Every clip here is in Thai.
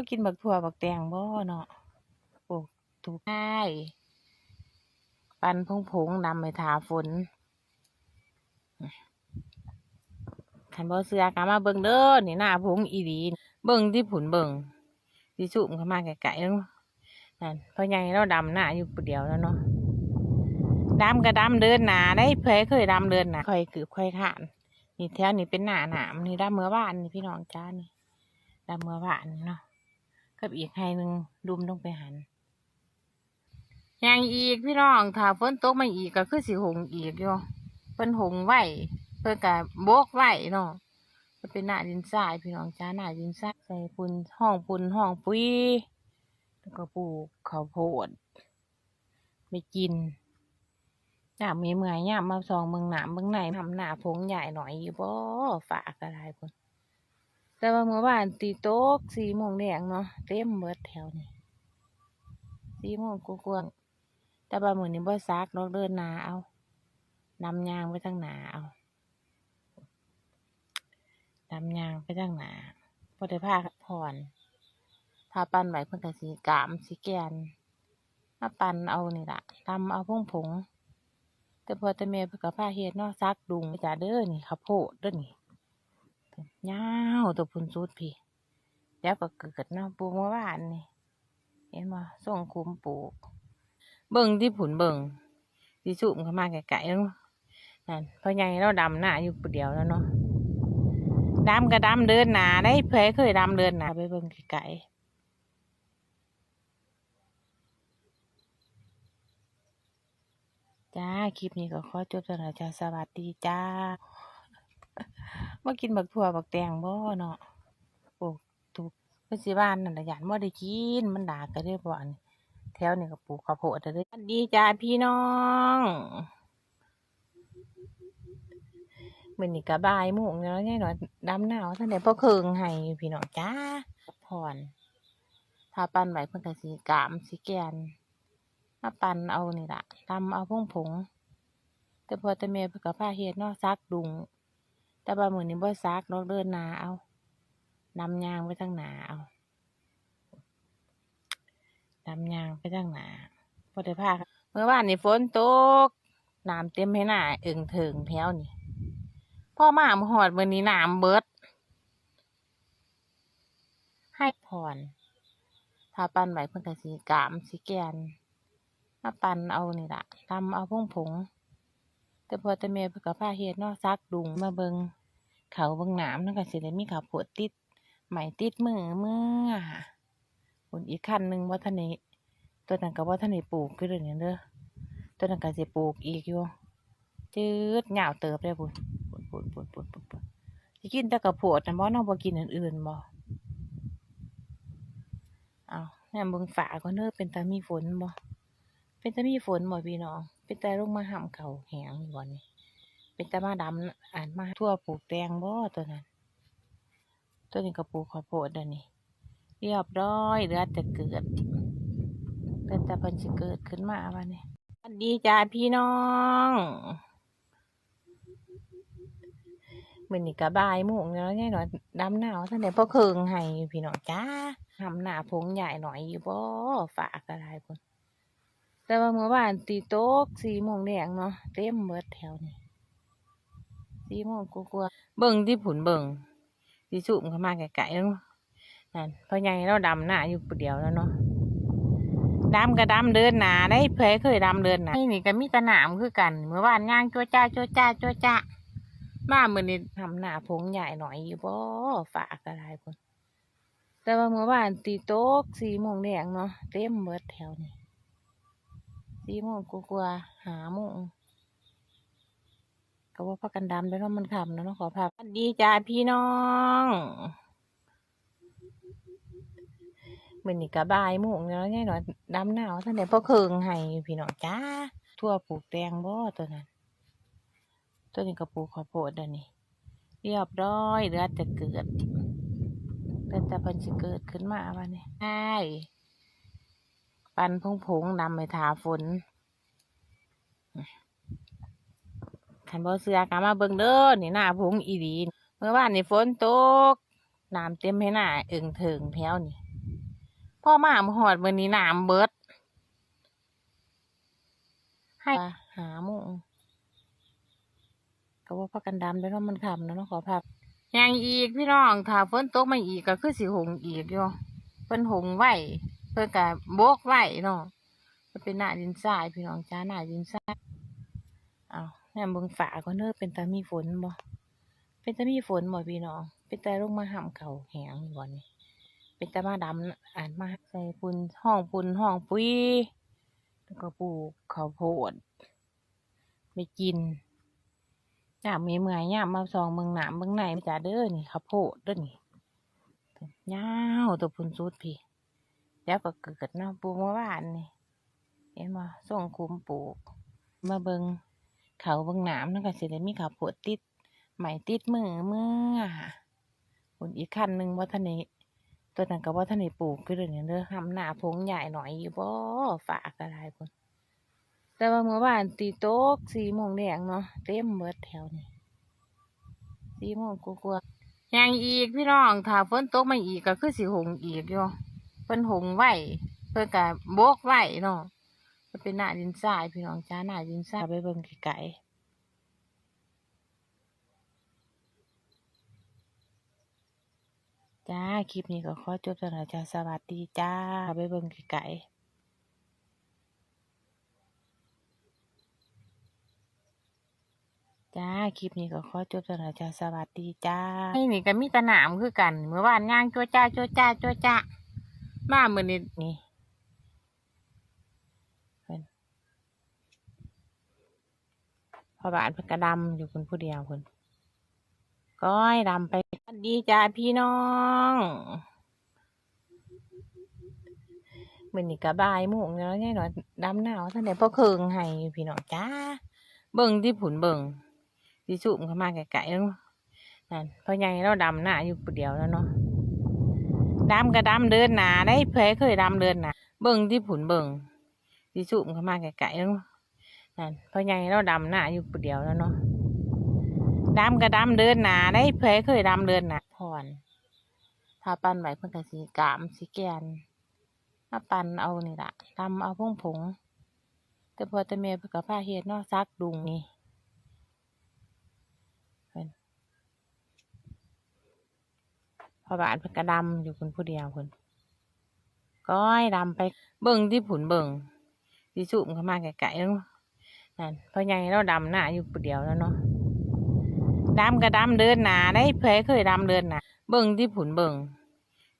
มากินบักถั่วบักแตงบ่เนาะปลูกถูกง่าย ปันพงผงนำไปทาฝนคันบ่เสือกามาเบิ่งเด้อนี่หน้าผงอีดี เบิ่งที่ผุนเบิ่งสิสูมเข้ามาไกลๆนั่นพ่อใหญ่เราดำหน้าอยู่ผู้เดียวแล้วเนาะดำก็ดำเดินหนาได้เผยเคยดำเดินหนาค่อยกืบค่อยขาน นี่แถวนี้เป็นหนาหนามนี่ดำเมื่อวานนี่พี่น้องจ้านี่ดำเมื่อวานเนาะ กับอีกให้หนึ่งดุมต้องไปหันยังอีกพี่น้องถ้าฝนตกมาอีกก็คือสิหงอีกอยู่เพิ่นหงไหวเพิ่นก็โบกไหวเนาะเป็นหน้าดินทรายพี่น้องจ้าหน้าดินทรายใส่ปุ่นห้องปุ่นห้องปุ้ยแล้วก็ปลูกข้าวโพดไม่กินยามมีเมื่อยยามมาซองเมืองหนามเมืองไหนทำหน้าพงใหญ่หน่อยอยู่บ่ฝากอะไรพุ่น แต่ว่าเมื่อวานตีโต๊กสี่โมงแดงเนาะเต็มเบิดแถวนี่สี่โมงกว่าๆแต่ว่ามื้อนี้บ่ซักดอกเดินนาเอานำยางไปทางหนาเอานำยางไปทางหนาบ่ได้พาผ่อนถ้าปั่นไหวเพิ่นก็สิกามสิแกนถ้าปั่นเอานี่ละตำเอาพงผงแต่พอแต่แม่เพิ่นก็พาเฮ็ดเนาะซักดุงจ้าเด้อนี่ข้าวโพดเด้อนี่ ยาวตัวพุ่นสุดพี่แล้วก็เกิดเนาะปลูกเมื่อวานนี่เห็นบ่ส่งคุมปลูกเบิ่งที่ผุนเบิ่งสิสูมเข้ามาไกลๆแล้วนั่นพ่อใหญ่เราดำหน้าอยู่ผู้เดียวแล้วเนาะดำก็ดำเดินหนาได้เผยเคยดำเดินหนาไปเบิ่งไกลๆจ้า คลิปนี้ก็ขอจบแล้วนะจ้าสวัสดีจ้า มากินบักถั่วบักแตงบ่เนาะปลูกถูกเพิ่นสิบ้านนั่นล่ะยานบ่ได้กิน มันด่าก็ได้บ่อันแถวนี้ก็ปลูกข้าวโพดเด้อสวัสดีจ้าพี่น้องมือนี้ก็บ่ายโมงแล้วไงเนาะดำหนาวท่านได้พอเคิงให้พี่น้องจ้าผ่อนถ้าปั่นไหวเพิ่นก็สิกามสิแกนถ้าปั่นเอานี่ละตำเอาพงผงแต่พอแต่แม่เพิ่นก็พาเฮ็ดเนาะซักดุง แต่ว่ามื้อนี้บ่ซักดอกเดินนาเอานำยางไปทางหนาเอานำยางไปทางหนาบ่ได้พาเมื่อวานนี่ฝนตกน้ำเต็มให้หน้าเอิงเถิงแถวนี่พ่อมาหาหอดมื้อนี้น้ำเบิด ให้ผ่อนถ้าปั่นไหวเพิ่นก็สิกามสิแกนถ้าปั่นเอานี่ละตำเอาพงผงแต่พอแต่แม่เพิ่นก็พาเฮ็ดเนาะซักดุงมาเบิง เขาเบิงหน้ำนั่นก็สิได้มีเข้าวดติดไหมติดมือเมื่อปุ่นอีกคันหนึ่งบ่ทันได้ตัวนั้นก็บ่ทันได้ปลูกคือเดี๋ยวนี้เด้อตัวนั้นก็สิปลูกอีกอยู่จืดยาวเติบเลยพุ่นพุ่นพุ่นพุ่นพุ่นพุ่นพุ่นสิกินแต่ข้าวดนั่บ่เนาะบ่กินอันอื่นบ่อ้าวแม่เบิ่งฝาก่อนเด้อเป็นตามีฝนบ่เป็นตามีฝนบ่พี่น้องเป็นตาลงมาห่ำเขาแหงอยู่บ่นี่ เป็นตามาดำอ่านมาทั่วปลูกแตงบ่ตัวนั้น ตัวนี้ก็ปลูกข้าวโพดเด้อนี่เรียบร้อยเหลือแต่เกิดเป็นแต่เพิ่นสิเกิดขึ้นมาวันนี้สวัสดีจ้าพี่น้องมือนี้ก็บ่ายโมงแล้วไงเนาะดำหนาวท่านได้พอเคิงให้พี่น้องจ้าทำหน้าพงใหญ่หน่อยอยู่บ่ฝากอะไรพุ่นแต่ว่าเมื่อวานตีโต๊กสี่โมงแดงเนาะเต็มเบิดแถวนี่ สี่โมงกลัวๆเบิ่งที่ผุนเบิ่งสิสูมเข้ามาไกลๆแล้วนั่นพ่อใหญ่เราดำหน้าอยู่ผู้เดียวแล้วเนาะดำก็ดำเดินหนาได้เผยเคยดำเดินหนานี่ก็มีตะหนามคือกันเมื่อวานย่างจ้วจ้าจ้วจ้าจ้วจ้ามามือนี้ทำหน้าพงใหญ่หน่อยอยู่บ่ฝากอะไรพุ่นแต่ว่าเมื่อวานตีโต๊กสี่โมงแดงเนาะเต็มเบิดแถวนี่สี่โมงกลัวๆหาโมง ก็ว่าพักกันดำแล้วเนาะมันขำแล้วเนาะขอพาสวัสดีจ้าพี่น้องเหมือนี้ก็บ่ายโมงแล้วไงเนาะดำหนาวท่านได้พอเคิงให้พี่น้องจ้าทั่วปลูกแตงบ่ตัวนั้น ตัวนี้ก็ปลูกข้าวโพดเด้อนี่เรียบร้อยเหลือแต่เกิดเป็นแต่พิ่นสิเกิดขึ้นมาวันนี้ใช่ปันพงผงๆนำไปทาฝน คันบ่เสือกามาเบิ่งเด้อนี่หน้าผงอีดีเมื่อวานนี่ฝนตกน้ำเต็มให้หน้าเอิงเถิงแถวนี่พ่อมาหอดวันนี้น้ำเบิด ให้หาโมงก็ว่าพักกันดำแล้วเนาะมันคำแล้วเนาะขอพักยังอีกพี่น้องถ้าฝนตกมาอีกก็คือสิหงอีกอยู่เพิ่นหงไหวเพิ่นกะโบกไหวเนาะมันเป็นหน้าดินทรายพี่น้องจ้าหน้าดินทราย เอาแม่เบิงฝาก็เน้อเป็นตามีฝนบ่เป็นตามีฝนบ่พี่น้อง เป็นตาลงมาห่ำเขาแหงบ่นี่เป็นตามาดำอ่านมาใส่ปุ่นห้องปุ่นห้องปุ้ยแล้วก็ปลูกข้าวโพดไม่กินยามมีเมื่อยยามมาซองเมืองหนามเมืองไหนจ้าเด้อนี่ข้าวโพดเด้อนี่ยาวตัวพุ่นสุดพี่แล้วก็เกิดเนาะปลูกเมื่อวานนี่เห็นบ่ส่งคุมปลูกมาเบิง เขาเบิงหนามนั่นก็สิได้มีข้าวดติดใหมติดมือเมื่อพุ่นอีกขั้นหนึ่งว่าท่านี้ตัวนั้นก็ว่าท่านี้ปลูกคือเรื่องนี้เด้อทำหน้าพงใหญ่หน่อยอยู่บ่ฝากอะไรพุ่นแต่ว่าเมื่อวานตีโต๊กสี่โมงแดงเนาะเต็มเบิดแถวนี่สี่โมงกลัวๆยังอีกพี่น้องถ้าฝนตกมาอีกก็คือสิหงอีกอยู่เพิ่นหงไหวเพิ่นกะโบกไหวเนาะ มันเป็นหน้าดินทรายพี่น้องจ้าหน้าดินทรายไปเบิ่งไกลๆจ้าคลิปนี้ก็ขอจบแล้วนะจ้าสวัสดีจ้าไปเบิ่งไกลๆจ้า คลิปนี้ก็ขอจบแล้วนะจ้าสวัสดีจ้านี่นี่ก็มีตะหนามคือกัน เมื่อวานย่างจัวจ้าจัวจ้าจัวจ้ามาเมื่อนี้นี่เพิ่น พอบานเพิ่นกระดำอยู่คนผู้เดียวคนก้อยดำไปสวัสดีจ้าพี่น้องมือนี้ก็บ่ายโมงแล้วไงเนาะดำหนาวท่านไหนพ่อเคืองให้พี่น้องจ้า เบิ่งที่ผุนเบิ่งสิสูมเข้ามาไกลๆแล้วนั่นพ่อใหญ่เราดำหน้าอยู่ผู้เดียวแล้วเนาะดำก็ดำเดินหนาได้เพยเคยดำเดินหนาเบิ่งที่ผุนเบิ่งสิสูมเข้ามาไกลๆแล้ว นั่นพ่อใหญ่เราดำหน้าอยู่ผู้เดียวแล้วเนาะดำก็ดำเดินหนาได้เพยเคยดำเดินหนาผ่อนถ้าปั้นไหวเพิ่นก็สีกามสีแกนถ้าปั้นเอานี่ละทำเอาพงผง แต่พอแต่เมย์เพิ่นก็พาเฮ็ดเนาะซักดุงนี่พอบานเพิ่นกระดำอยู่คนผู้เดียวคนก้อยดำไปเบิ่งที่ผุนเบิ่งสิสูมเข้ามาไกลๆ นั่นพ่อใหญ่เราดำหน้าอยู่ผู้เดียวแล้วเนาะดำก็ดำเดินหนาได้เพยเคยดำเดินหนาเบิ่งที่ผุนเบิ่ง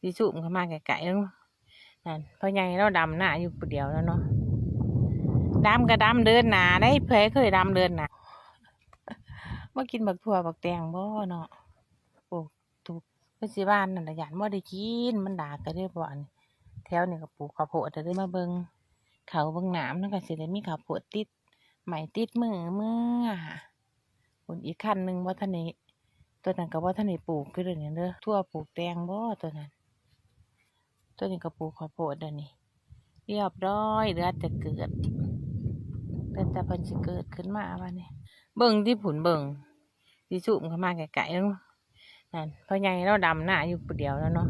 สิสูมเข้ามาไกลๆแล้วนั่นเพ่อใหญ่เราดำหน้าอยู่ผู้เดียวแล้วเนาะดำก็ดำเดินหนาได้เพยเคยดำเดินหนามากินบักถั่วบักแตงบ่เนาะโอ้ถูกเพิ่นสิบ้านนั่นละยานบ่ได้กินมันด่าก็ได้บ่อันแถวนี่ก็ปลูกข้าวโพดแต่ได้มาเบิ่งเขาเบิ่งน้ำนั่นก็สิได้มีข้าวโพดติด ใหมติดมือเมื่อผลอีกขั้นหนึ่งว่าท่านนี้ตัวนั้นก็ว่าท่านนี้ปลูกคือเรื่องนี้เด้อทั่วปลูกแตงบ่ตัวนั้น ตัวนี้ก็ปลูกข้าวโพดอันนี้เรียบร้อยเหลือแต่เกิดเป็นแต่พิ่นสิเกิดขึ้นมาว่านี่เบิ่งที่ผุนเบิ่งสิสูมเข้ามาไกลๆแล้วนั่นพ่อใหญ่เราดำหน้าอยู่ผู้เดียวแล้วเนาะ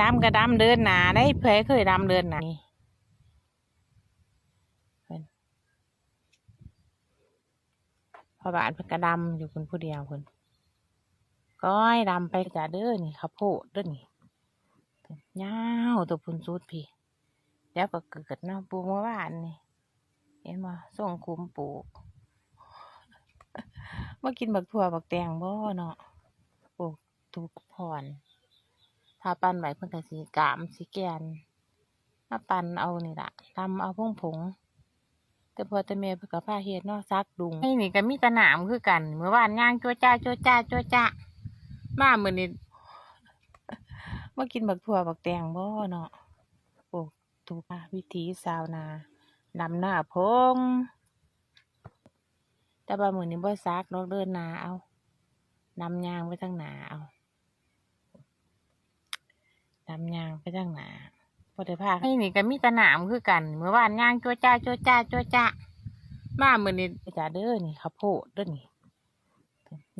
ดำก็ดำเดินหนาได้เพยเคยดำเดินหนานี่เพิ่น พอบานเพิ่นก็ดำอยู่คนผู้เดียวคนก้อยดำไปจ้าเด้อนี่ข้าวโพดเด้อนี่ยาวตัวพุ่นสุดพี่แล้วก็เกิดเนาะปลูกเมื่อวานนี่เห็นบ่ส่งคุมปลูกมากินบักถั่วบักแตงบ่เนาะปลูกทุกผ่อนถ้าปั้นไหวเพิ่นก็สีกามสีแกนถ้าปั้นเอานี่ล่ะทำเอาพงผง แต่พอแต่เมย์เพิ่นก็พาเฮ็ดเนาะซักดุงนี่นี่ก็มีแตะหนามคือกันเมื่อวานย่างจัวจ้าจัวจ้าจัวจ้ามามื้อนี้มากินบักถั่วบักแตงบ่เนาะปลูกทุกวิถีชาวนาดำหน้าพงแต่ว่ามือนี้บ่ซักดอกเดินนาเอานำยางไปทางหนาเอานำยางไปทางหนา พอได้พานี่นี่ก็มีแตะหนามคือกันเมื่อวานย่างจ้วจ้าจ้วจ้าจ้วจ้ามามื้อนี้จ้าเด้อนี่ข้าวโพดเด้อนี่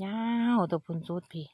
ยาวตัวพุ่นสุดพี่